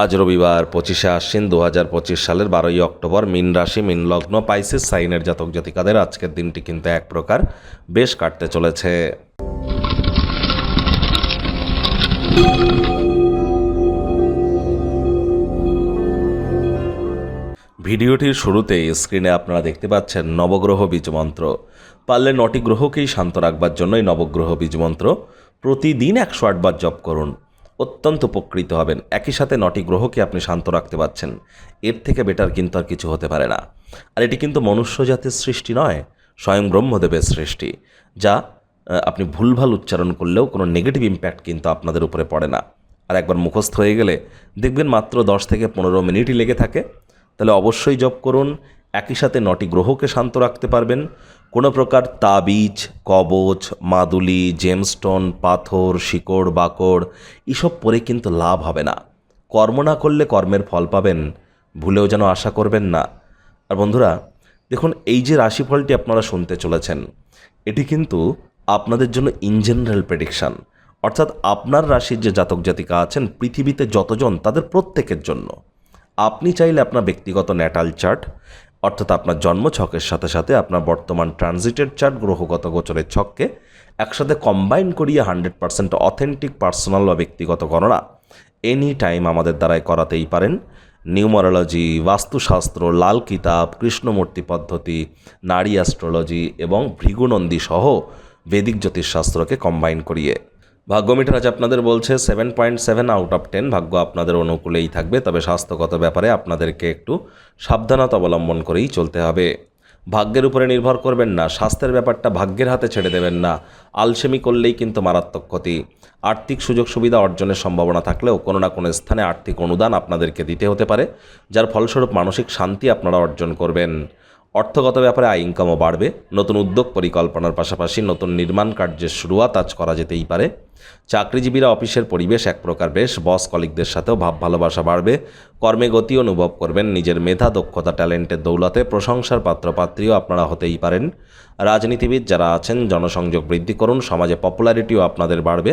আজ রবিবার পঁচিশে আশ্বিন দু হাজার পঁচিশ সালের বারোই অক্টোবর মিন রাশি, মিন লগ্ন, পাইসিস, সাইনের জাতক জাতিকাদের আজকের দিনটি কিন্তু এক প্রকার বেশ কাটতে চলেছে। ভিডিওটির শুরুতেই স্ক্রিনে আপনারা দেখতে পাচ্ছেন নবগ্রহ বীজমন্ত্র পারলে নটি গ্রহকেই শান্ত রাখবার জন্যই নবগ্রহ বীজমন্ত্র প্রতিদিন একশো আটবার জপ করুন। অত্যন্ত উপকৃত হবেন। একই সাথে নটি গ্রহকে আপনি শান্ত রাখতে পারছেন। এর থেকে বেটার কিন্তু আর কিছু হতে পারে না। আর এটি কিন্তু মনুষ্য জাতির সৃষ্টি নয়, স্বয়ং ব্রহ্মদেবের সৃষ্টি, যা আপনি ভুলভাল উচ্চারণ করলেও কোনো নেগেটিভ ইম্প্যাক্ট কিন্তু আপনাদের উপরে পড়ে না। আর একবার মুখস্থ হয়ে গেলে দেখবেন মাত্র দশ থেকে পনেরো মিনিটই লেগে থাকে। তাহলে অবশ্যই জপ করুন। একই সাথে নটি গ্রহকে শান্ত রাখতে পারবেন। কোনো প্রকার তাবিজ, কবচ, মাদুলি জেমস্টোন পাথর, শিকড়, বাকড়, এসব পরে কিন্তু লাভ হবে না। কর্ম না করলে কর্মের ফল পাবেন, ভুলেও যেন আশা করবেন না। আর বন্ধুরা, দেখুন, এই যে রাশিফলটি আপনারা শুনতে চলেছেন, এটি কিন্তু আপনাদের জন্য ইন জেনারেল প্রেডিকশান অর্থাৎ আপনার রাশির যে জাতক জাতিকা আছেন, পৃথিবীতে যতজন, তাদের প্রত্যেকের জন্য। আপনি চাইলে আপনার ব্যক্তিগত ন্যাটাল চার্ট অর্থাৎ আপনার জন্ম ছকের সাথে সাথে আপনার বর্তমান ট্রানজিটের চার্ট, গ্রহগত গোচরের ছককে একসাথে কম্বাইন করিয়ে হান্ড্রেড পার্সেন্ট অথেন্টিক পার্সোনাল বা ব্যক্তিগত গণনা এনি টাইম আমাদের দ্বারাই করাতেই পারেন। নিউমারোলজি বাস্তুশাস্ত্র, লাল কিতাব, কৃষ্ণমূর্তি পদ্ধতি, নারী অ্যাস্ট্রোলজি এবং ভৃগুনন্দী সহ বেদিক জ্যোতিষশাস্ত্রকে কম্বাইন করিয়ে। ভাগ্য মিটার আজ আপনাদের বলছে seven point seven out of ten ভাগ্য আপনাদের অনুকূলেই থাকবে, তবে স্বাস্থ্যগত ব্যাপারে আপনাদেরকে একটু সাবধানতা অবলম্বন করেই চলতে হবে। ভাগ্যের উপরে নির্ভর করবেন না, স্বাস্থ্যের ব্যাপারটা ভাগ্যের হাতে ছেড়ে দেবেন না। আলসেমি করলেই কিন্তু মারাত্মক ক্ষতি। আর্থিক সুযোগ সুবিধা অর্জনের সম্ভাবনা থাকলেও কোনো না কোনো স্থানে আর্থিক অনুদান আপনাদেরকে দিতে হতে পারে, যার ফলস্বরূপ মানসিক শান্তি আপনারা অর্জন করবেন। অর্থগত ব্যাপারে আয় ইনকামও বাড়বে। নতুন উদ্যোগ পরিকল্পনার পাশাপাশি নতুন নির্মাণ কার্যের শুরুয়াত আজ করা যেতেই পারে। চাকরিজীবীরা অফিসের পরিবেশ এক প্রকার বেশ, বস কলিকদের সাথেও ভাব ভালোবাসা বাড়বে। কর্মে গতি অনুভব করবেন নিজের মেধা, দক্ষতা, ট্যালেন্টের দৌলতে প্রশংসার পাত্রপাত্রীও আপনারা হতেই পারেন। রাজনীতিবিদ যারা আছেন, জনসংযোগ বৃদ্ধি করুন, সমাজে পপুলারিটিও আপনাদের বাড়বে।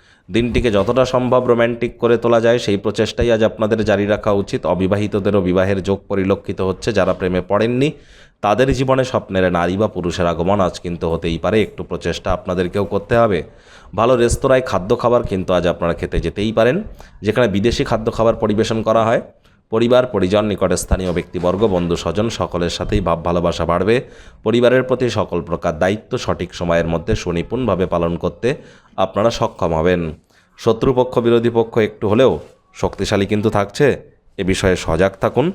দিনটিকে যতটা সম্ভব রোম্যান্টিক করে তোলা যায়, সেই প্রচেষ্টাই আজ আপনাদের জারি রাখা উচিত। অবিবাহিতদেরও বিবাহের যোগ পরিলক্ষিত হচ্ছে, যারা প্রেমে পড়েননি, তাদের জীবনে স্বপ্নের নারী বা পুরুষের আগমন আজ কিন্তু হতেই পারে। একটু প্রচেষ্টা আপনাদেরকেও করতে হবে। ভালো রেস্তোরাঁয় খাদ্য খাবার কিন্তু আজ আপনারা খেতে যেতেই পারেন, যেখানে বিদেশি খাদ্য খাবার পরিবেশন করা হয়। পরিবার, পরিজন, নিকটে স্থানীয় ব্যক্তিবর্গ, বন্ধু, স্বজন সকলের সাথেই ভাব, ভালোবাসা বাড়বে। পরিবারের প্রতি সকল প্রকার দায়িত্ব সঠিক সময়ের মধ্যে সুনিপুণভাবে পালন করতে আপনারা সক্ষম হবেন। শত্রুপক্ষ, বিরোধী পক্ষ একটু হলেও শক্তিশালী কিন্তু থাকছে। এ বিষয়ে সজাগ থাকুন।